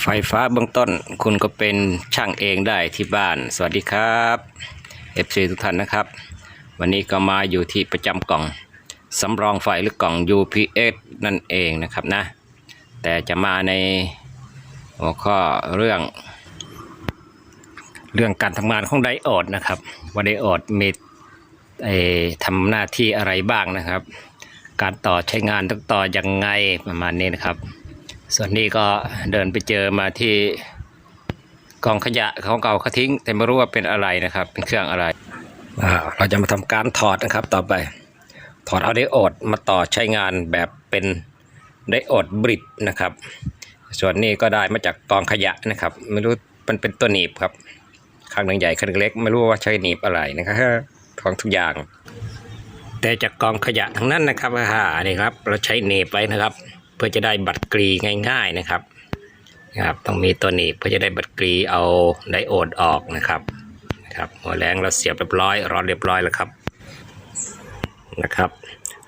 ไฟฟ้าเบื้องต้นคุณก็เป็นช่างเองได้ที่บ้าน สวัสดีครับ FC ทุกท่านนะครับ วันนี้ก็มาอยู่ที่ประจำกล่องสำรองไฟหรือกล่อง UPS นั่นเองนะครับนะ แต่จะมาในหัวข้อเรื่อง เรื่องการทำงานของไดโอดนะครับ ว่าไดโอดมีเอ่อทำหน้าที่อะไรบ้างนะครับ การต่อใช้งานต้องต่อยังไงประมาณนี้นะครับ ส่วนนี้ก็เดินไปเจอมาที่กองขยะของเก่าเขาทิ้ง แต่ไม่รู้ว่าเป็นอะไรนะครับ เป็นเครื่องอะไรเราจะมาทำการถอดนะครับต่อไปถอดเอาไดโอดมาต่อใช้งานแบบเป็นไดโอดบริดนะครับ ส่วนนี้ก็ได้มาจากกองขยะนะครับ ไม่รู้มันเป็นตัวหนีบครับข้างหนึ่งใหญ่ข้างนึงเล็กไม่รู้ว่าใช้หนีบอะไรนะครับของทุกอย่าง แต่จากกองขยะทั้งนั้นนะครับอ่านี่ครับ เราใช้หนีบไว้นะครับ พื่อจะได้บัตรกรีง่าย ๆนะครับนะครับต้องมีตัวหนีบเพื่อจะได้บัตรกรีเอาไดโอดออกนะครับนะครับหัวแรงเราเสียบเรียบร้อยรอเรียบร้อยแล้วครับนะครับ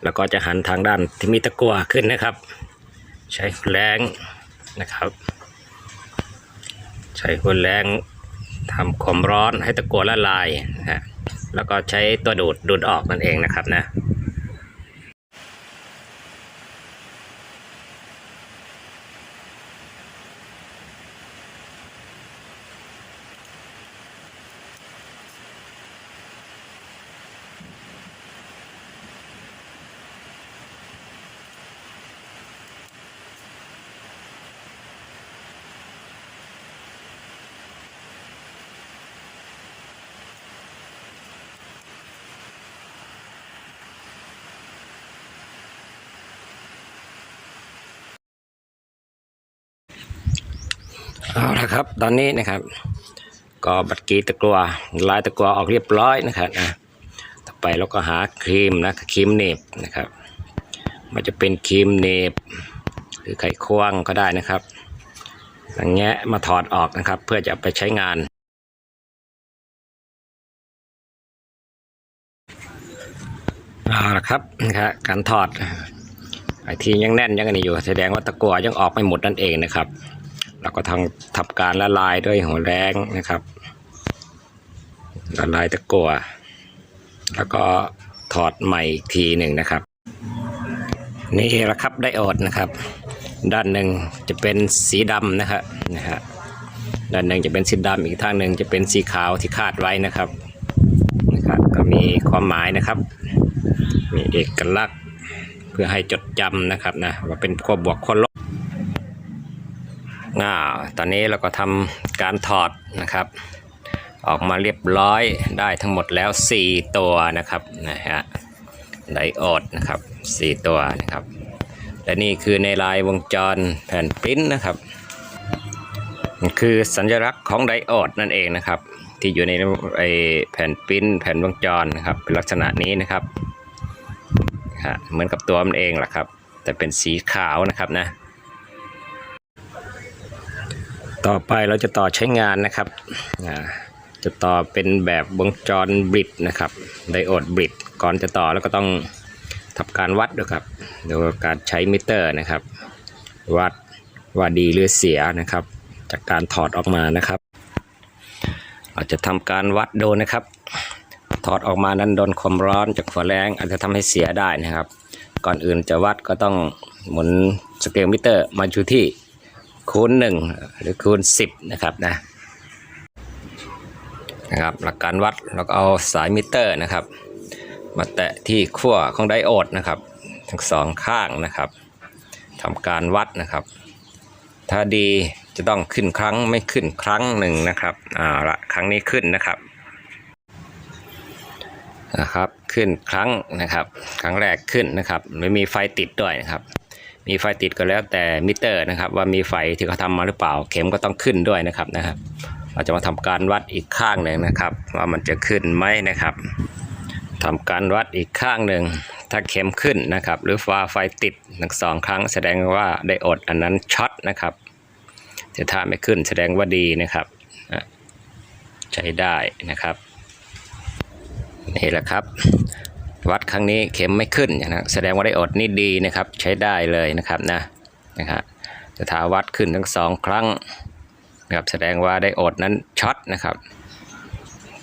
แล้วก็จะหันทางด้านที่มีตะกั่วขึ้นนะครับ ใช้หัวแรงนะครับ ใช้หัวแรงทำความร้อนให้ตะกั่วละลายนะฮะแล้วก็ใช้ตัวดูดดูดออกนั่นเองนะครับนะ เอาละครับ ตอนนี้นะครับ ก็บัตรกีตะกัวลายตะกัวออกเรียบร้อยนะครับนะต่อไปเราก็หาครีมนะครีมเนบนะครับ มันจะเป็นครีมเนบ หรือไขควงก็ได้นะครับอย่างเงี้ยมาถอดออกนะครับ เพื่อจะไปใช้งานเอาละครับนะครับการถอดไอทียังแน่นยังอันนี้อยู่ แสดงว่าตะกัวยังออกไม่หมดนั่นเองนะครับ เราก็ทำทำการละลายด้วยหัวแรงนะครับ ละลายตะกัวแล้วก็ถอดใหม่ทีหนึ่งนะครับ นี่แหละครับไดโอดนะครับ ด้านหนึ่งจะเป็นสีดำนะครับนะฮะด้านหนึ่งจะเป็นสีดำอีกทางหนึ่งจะเป็นสีขาวที่คาดไว้นะครับนะครับ ก็มีความหมายนะครับ มีเอกลักษณ์เพื่อให้จดจำนะครับนะว่าเป็นขั้วบวกขั้วลบ อ่าตอนนี้เราก็ทำการถอดนะครับ ออกมาเรียบร้อยได้ทั้งหมดแล้ว 4 ตัวนะครับนะฮะไดโอดนะครับ 4 ตัวนะครับ และนี่คือในลายวงจรแผ่นปริ้นนะครับคือสัญลักษณ์ของไดโอดนั่นเองนะครับ ที่อยู่ในไอแผ่นปริ้นแผ่นวงจรนะครับเป็นลักษณะนี้นะครับฮะเหมือนกับตัวมันเองแหละครับ แต่เป็นสีขาวนะครับนะ ต่อไปเราจะต่อใช้งานนะครับ จะต่อเป็นแบบวงจรบริดนะครับ ไดโอดบริดก่อนจะต่อแล้วก็ต้องทำการวัดด้วยครับโดยการใช้มิเตอร์นะครับ วัดว่าดีหรือเสียนะครับ จากการถอดออกมานะครับ เราจะทำการวัดดูนะครับ ถอดออกมานั้นโดนความร้อนจากหัวแรงอาจจะทำให้เสียได้นะครับ ก่อนอื่นจะวัดก็ต้องหมุนสเกลมิเตอร์มาอยู่ที่ คูณหนึ่งหรือคูณสิบนะครับนะนะครับ หลักการวัดเราก็เอาสายมิเตอร์นะครับ มาแตะที่ขั้วของไดโอดนะครับ ทั้งสองข้างนะครับทำการวัดนะครับ ถ้าดีจะต้องขึ้นครั้งไม่ขึ้นครั้งหนึ่งนะครับอ่าละครั้งนี้ขึ้นนะครับนะครับ ขึ้นครั้งนะครับ ครั้งแรกขึ้นนะครับไม่มีไฟติดด้วยนะครับ มีไฟติดก็แล้วแต่มิเตอร์นะครับ ว่ามีไฟที่เขาทำมาหรือเปล่า เข็มก็ต้องขึ้นด้วยนะครับนะครับ เราจะมาทำการวัดอีกข้างหนึ่งนะครับ ว่ามันจะขึ้นไหมนะครับทำการวัดอีกข้างหนึ่งถ้าเข็มขึ้นนะครับ หรือฟ้าไฟติดทั้งสองครั้ง แสดงว่าไดโอดอันนั้นช็อตนะครับแต่ถ้าไม่ขึ้นแสดงว่าดีนะครับใช้ได้นะครับนี่แหละครับ วัดครั้งนี้เข็มไม่ขึ้นนะแสดงว่าไดโอดนี่ดีนะครับ ใช้ได้เลยนะครับนะนะครับจะทาวัดขึ้นทั้งสองครั้งนะครับแสดงว่าไดโอดนั้นช็อตนะครับ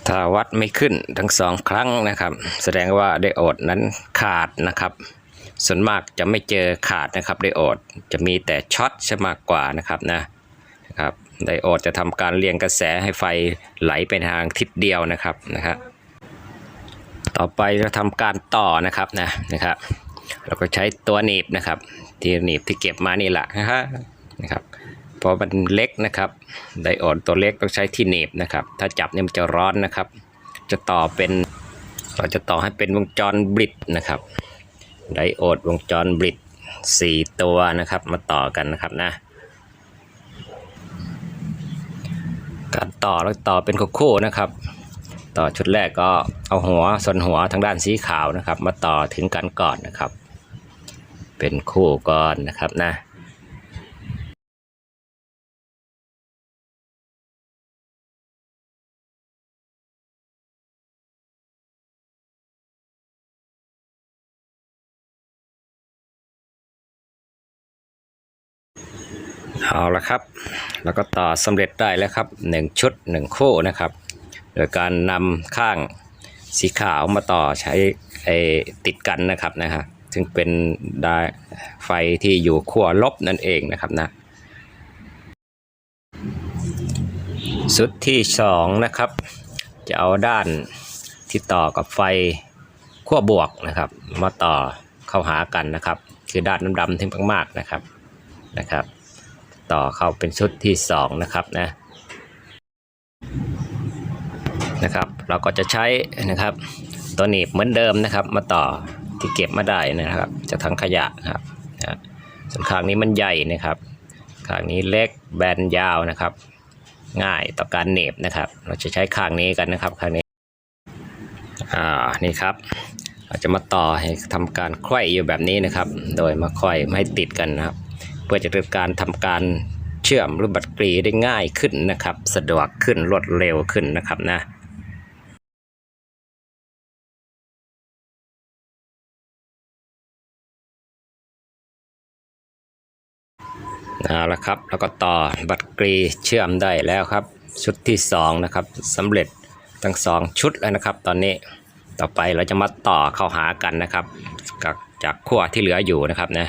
ถ้าวัดไม่ขึ้นทั้งสองครั้งนะครับ แสดงว่าไดโอดนั้นขาดนะครับส่วนมากจะไม่เจอขาดนะครับไดโอดจะมีแต่ช็อตจะมากกว่านะครับนะนะครับไดโอดจะทำการเรียงกระแสให้ไฟไหลไปทางทิศเดียวนะครับนะครับ ต่อไปเราทำการต่อนะครับนะนะครับ เราก็ใช้ตัวหนีบนะครับ ที่หนีบที่เก็บมานี่แหละนะฮะนะครับเพราะมันเล็กนะครับไดโอดตัวเล็กต้องใช้ที่หนีบนะครับ ถ้าจับเนี่ยมันจะร้อนนะครับ จะต่อเป็นเราจะต่อให้เป็นวงจรบลิดนะครับไดโอดวงจรบลิดสี่ตัวนะครับมาต่อกันนะครับนะ การต่อแล้วต่อเป็นคู่นะครับ ต่อชุดแรกก็เอาหัวส่วนหัวทางด้านสีขาวนะครับ มาต่อถึงกันก่อนนะครับ เป็นคู่ก่อนนะครับนะเอาละครับ แล้วก็ต่อสำเร็จได้แล้วครับหนึ่งชุดหนึ่งคู่นะครับ โดยการนำข้างสีขาวมาต่อใช้ติดกันนะครับนะฮะซึ่งเป็นได้ไฟที่อยู่ขั้วลบนั่นเองนะครับนะสุดที่สองนะครับ จะเอาด้านที่ต่อกับไฟขั้วบวกนะครับ มาต่อเข้าหากันนะครับ คือด้านดำๆที่มากๆนะครับนะครับ ต่อเข้าเป็นชุดที่สองนะครับนะ นะครับ เราก็จะใช้นะครับตัวหนีบเหมือนเดิมนะครับ มาต่อที่เก็บมาได้นะครับจากถังขยะนะครับนะส่วนข้างนี้มันใหญ่นะครับ ข้างนี้เล็กแบนยาวนะครับ ง่ายต่อการหนีบนะครับ เราจะใช้ข้างนี้กันนะครับข้างนี้อ่านี่ครับ เราจะมาต่อให้ทำการไขว้อยู่แบบนี้นะครับ โดยมาไขว้ไม่ติดกันนะครับ เพื่อจะเกิดการทำการเชื่อมหรือบัตรกรีได้ง่ายขึ้นนะครับ สะดวกขึ้นรวดเร็วขึ้นนะครับนะ เอาละครับ แล้วก็ต่อบัตรกรีเชื่อมได้แล้วครับ ชุดที่2นะครับสำเร็จทั้งสองชุดแล้วนะครับ ตอนนี้ต่อไปเราจะมาต่อเข้าหากันนะครับกับจากขั้วที่เหลืออยู่นะครับนะ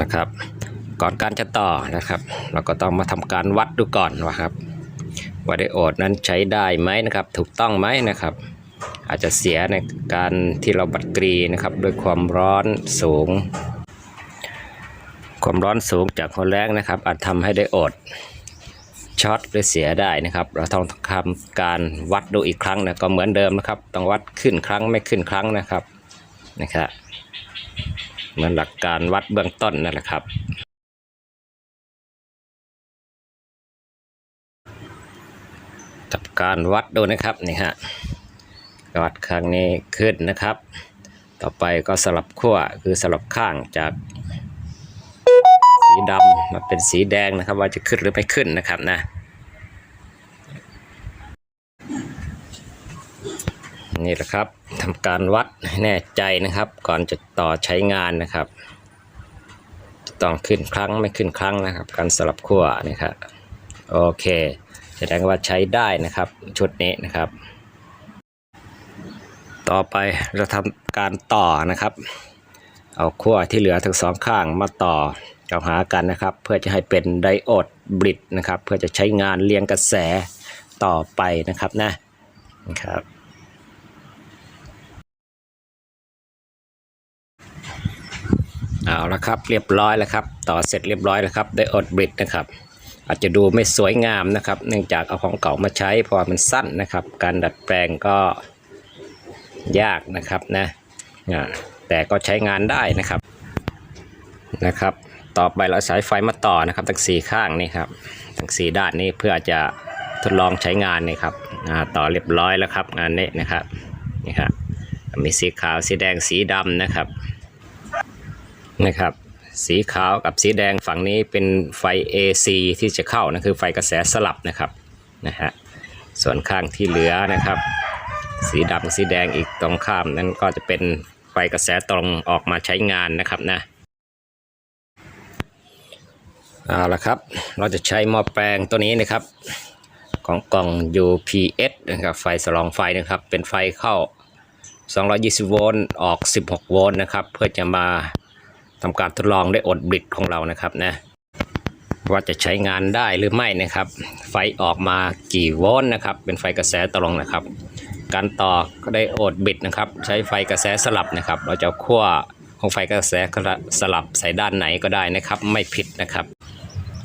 นะครับ ก่อนการจะต่อนะครับ เราก็ต้องมาทำการวัดดูก่อนว่าครับว่าไดโอดนั้นใช้ได้ไหมนะครับ ถูกต้องไหมนะครับ อาจจะเสียในการที่เราบัดกรีนะครับด้วยความร้อนสูง ความร้อนสูงจากความแรงนะครับ อาจทำให้ไดโอดช็อตหรือเสียได้นะครับ เราต้องทำการวัดดูอีกครั้งนะก็เหมือนเดิมนะครับ ต้องวัดขึ้นครั้งไม่ขึ้นครั้งนะครับนะครับเหมือนหลักการวัดเบื้องต้นนั่นแหละครับกับการวัดดูนะครับนี่ฮะ วัดข้างนี้ขึ้นนะครับ ต่อไปก็สลับขั้วคือสลับข้างจากสีดำมาเป็นสีแดงนะครับว่าจะขึ้นหรือไม่ขึ้นนะครับนะนี่แหละครับทำการวัดแน่ใจนะครับ ก่อนจะต่อใช้งานนะครับต้องขึ้นครั้งไม่ขึ้นครั้งนะครับ การสลับขั้วนะครับโอเค แสดงว่าใช้ได้นะครับชุดนี้นะครับ ต่อไปเราทำการต่อนะครับ เอาขั้วที่เหลือทั้งสองข้างมาต่อเข้าหากันนะครับ เพื่อจะให้เป็นไดโอดบริดนะครับ เพื่อจะใช้งานเรียงกระแสต่อไปนะครับนะนะครับเอาละครับเรียบร้อยแล้วครับ ต่อเสร็จเรียบร้อยแล้วครับไดโอดบริดนะครับ อาจจะดูไม่สวยงามนะครับ เนื่องจากเอาของเก่ามาใช้เพราะมันสั้นนะครับ การดัดแปลงก็ ยากนะครับนะแต่ก็ใช้งานได้นะครับนะครับ ต่อไปเราสายไฟมาต่อนะครับทั้งสี่ข้างนี่ครับทั้งสี่ด้านนี้เพื่อจะทดลองใช้งานนี่ครับต่อเรียบร้อยแล้วครับงานนี้นะครับนี่ครับมีสีขาวสีแดงสีดำนะครับนะครับ สีขาวกับสีแดงฝั่งนี้เป็นไฟ AC ที่จะเข้านะคือไฟกระแสสลับนะครับนะฮะส่วนข้างที่เหลือนะครับ สีดำสีแดงอีกตรงข้ามนั้นก็จะเป็นไฟกระแสตรงออกมาใช้งานนะครับนะเอาละครับ เราจะใช้หม้อแปลงตัวนี้นะครับ ของกล่อง UPS นะครับไฟสลองไฟนะครับ เป็นไฟเข้า 220 โวลต์ออก 16 โวลต์นะครับ เพื่อจะมาทำการทดลองได้อดบิดของเรานะครับนะว่าจะใช้งานได้หรือไม่นะครับ ไฟออกมากี่โวลต์นะครับ เป็นไฟกระแสตรงนะครับ การต่อก็ได้อดบิดนะครับ ใช้ไฟกระแสสลับนะครับ เราจะขั้วของไฟกระแสสลับใส่ด้านไหนก็ได้นะครับ ไม่ผิดนะครับ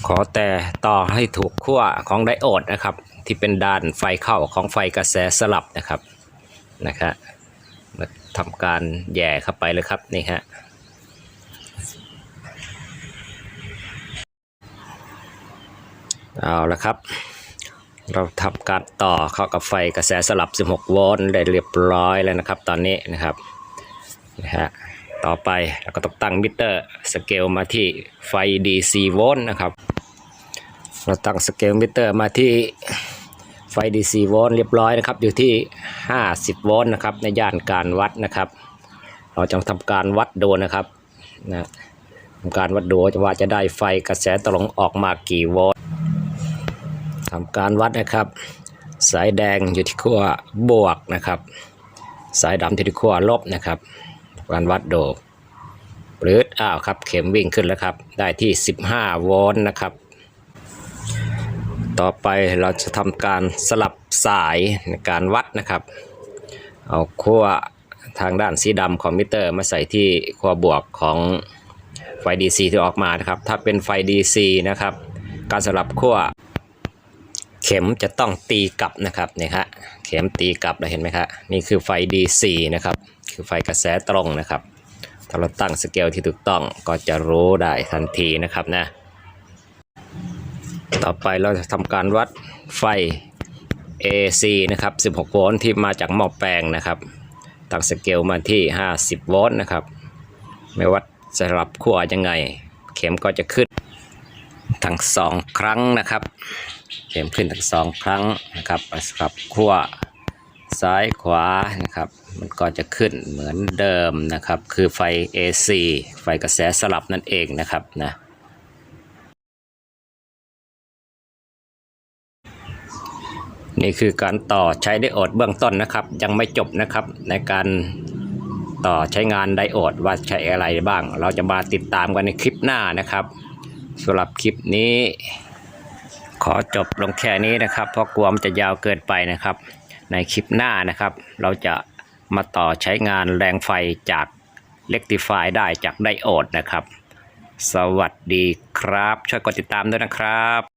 ขอแต่ต่อให้ถูกขั้วของไดโอดนะครับ ที่เป็นด้านไฟเข้าของไฟกระแสสลับนะครับนะครับมาทำการแย่เข้าไปเลยครับนี่ฮะเอาละครับ เราทำการต่อเข้ากับไฟกระแสสลับ 16 โวลต์ได้เรียบร้อยแล้วนะครับ ตอนนี้นะครับนะฮะต่อไปเราก็ต้องตั้งมิเตอร์สเกลมาที่ไฟ DC โวลต์นะครับ เราตั้งสเกลมิเตอร์มาที่ไฟ DC โวลต์เรียบร้อยนะครับ อยู่ที่ 50 โวลต์นะครับในย่านการวัดนะครับ เราจะทำการวัดดูนะครับนะทำการวัดดูว่าจะได้ไฟกระแสตรงออกมากี่โวลต์ ทำการวัดนะครับ สายแดงอยู่ที่ขั้วบวกนะครับ สายดำอยู่ที่ขั้วลบนะครับ การวัดโดูปรืดอ้าวครับ เข็มวิ่งขึ้นแล้วครับ ได้ที่ 15 โวลต์นะครับ ต่อไปเราจะทำการสลับสายในการวัดนะครับ เอาขั้วทางด้านสีดำของมิเตอร์มาใส่ที่ขั้วบวกของไฟ DC ที่ออกมานะครับ ถ้าเป็นไฟ DC นะครับ การสลับขั้ว เข็มจะต้องตีกลับนะครับเนี่ยฮะเข็มตีกลับนะเห็นไหมครับนี่คือไฟ DC นะครับคือไฟกระแสตรงนะครับถ้าเราตั้งสเกลที่ถูกต้องก็จะรู้ได้ทันทีนะครับนะต่อไปเราจะทำการวัดไฟ AC นะครับ 16 โวลต์ที่มาจากหม้อแปลงนะครับ ตั้งสเกลมาที่ 50 โวลต์นะครับ ไม่วัดสลับขั้วยังไง เข็มก็จะขึ้น ทั้งสองครั้งนะครับ เข็มขึ้นทั้งสองครั้งนะครับสลับขั้วซ้ายขวานะครับ มันก็จะขึ้นเหมือนเดิมนะครับ คือไฟ AC ไฟกระแสสลับนั่นเองนะครับนะนี่คือการต่อใช้ไดโอดเบื้องต้นนะครับ ยังไม่จบนะครับในการต่อใช้งานไดโอดว่าใช้อะไรบ้าง เราจะมาติดตามกันในคลิปหน้านะครับสำหรับคลิปนี้ ขอจบลงแค่นี้นะครับ เพราะกลัวมันจะยาวเกินไปนะครับ ในคลิปหน้านะครับ เราจะมาต่อใช้งานแรงไฟจากเล็กติฟายได้จากไดโอดนะครับ สวัสดีครับ ช่วยกดติดตามด้วยนะครับ